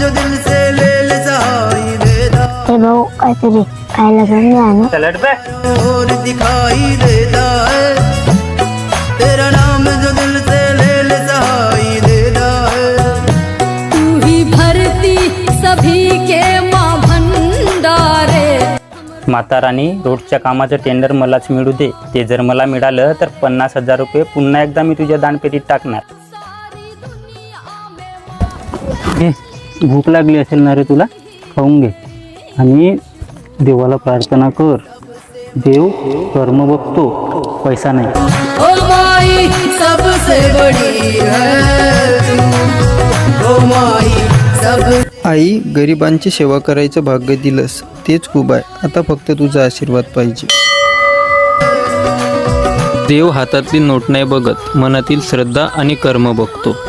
जो दिल से ले ले सहाई ए पे? और दिखाई तेरा नाम जो दिल से ले ले सहाई तू ही भरती सभी के भंडारे। माता राणी रोडच्या कामाचं टेंडर मलाच मिळू दे. ते जर मला मिळालं तर पन्नास हजार रुपये पुन्हा एकदा मी तुझ्या दानपेटीत टाकणार. भूक लागली असेल ना रे तुला खाऊन घे. आणि देवाला प्रार्थना कर. देव कर्म बघतो पैसा नाही. ओ माई सबसे बड़ी है. तू ओ माई सब आई गरिबांची सेवा करायचं भाग्य दिलंस तेच खूप आहे. आता फक्त तुझा आशीर्वाद पाहिजे. देव हातातली नोट नाही बघत मनातील श्रद्धा आणि कर्म बघतो.